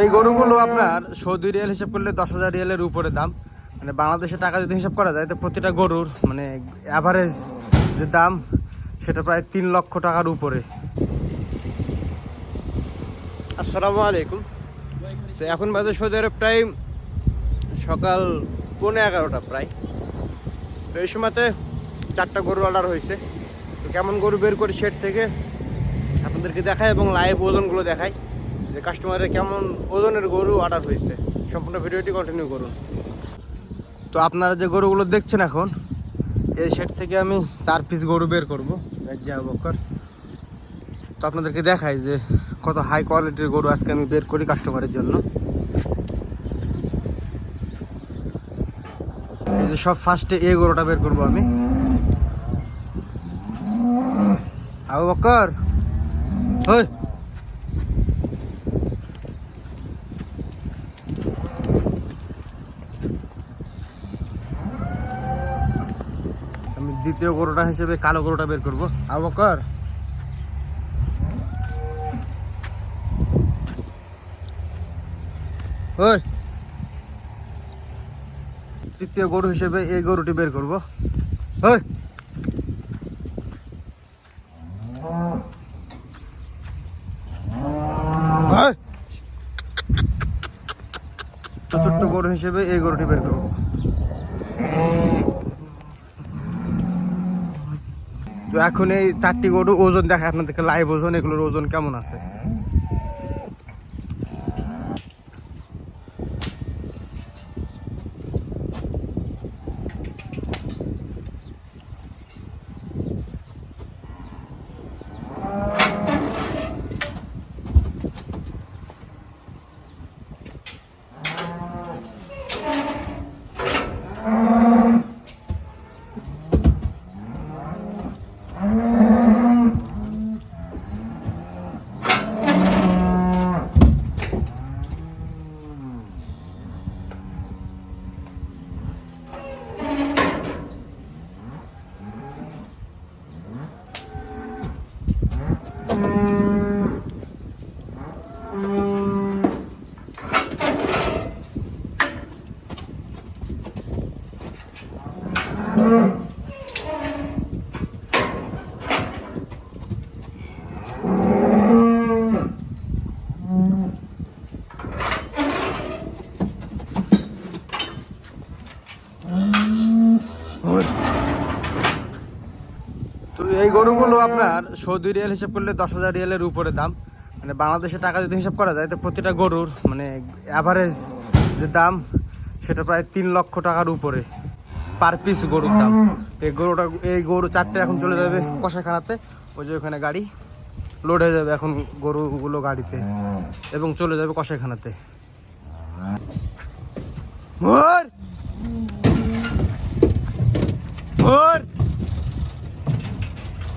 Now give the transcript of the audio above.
এই গরুগুলো আপনার সৌদি রিয়াল হিসাব করলে দশ হাজার রিয়ালের উপরে দাম। মানে বাংলাদেশে টাকা যদি হিসাব করা যায়, তো প্রতিটা গরুর মানে অ্যাভারেজ যে দাম, সেটা প্রায় তিন লক্ষ টাকার উপরে। আসসালামু আলাইকুম। তো এখন বাজে সৌদি আরব প্রায় সকাল পৌনে এগারোটা প্রায়। তো এই সময়তে চারটা গরু অর্ডার হয়েছে। তো কেমন গরু বের করি সেট থেকে আপনাদেরকে দেখায় এবং লাইভ ওজনগুলো দেখাই। যে কাস্টমারের কেমন ওজনের গরু অর্ডার হয়েছে, সম্পূর্ণ ভিডিওটি কন্টিনিউ করুন। তো আপনারা যে গরুগুলো দেখছেন এখন, এই সেট থেকে আমি চার পিস গরু বের করব বকর তো আপনাদেরকে দেখাই যে কত হাই কোয়ালিটির গরু আজকে আমি বের করি কাস্টমারের জন্য। সব ফার্স্টে এই গরুটা বের করব আমি। আবু বকর ওই আমি দ্বিতীয় গরুটা হিসেবে কালো গরুটা বের করব। আবু বকর ওই। তৃতীয় গরু হিসেবে এই গরুটি বের করব। চতুর্থ গরু হিসেবে এই গরুটি বের করব। তো এখন এই চারটি গরু ওজন দেখে আপনাদেরকে লাইভ ওজন এগুলোর ওজন কেমন আছে? এই গরুগুলো আপনার সৌদি রিয়াল হিসাব করলে দশ হাজার রিয়ালের উপরে দাম। মানে বাংলাদেশে টাকা যদি হিসাব করা যায়, তো প্রতিটা গরুর মানে অ্যাভারেজ যে দাম, সেটা প্রায় তিন লক্ষ টাকার উপরে। পার পিস গরুর দাম এই গরুটা, এই গরু চারটে এখন চলে যাবে কষাইখানাতে। ওই যে ওখানে গাড়ি লোড হয়ে যাবে এখন গরুগুলো গাড়িতে এবং চলে যাবে কষাইখানাতে। মোর!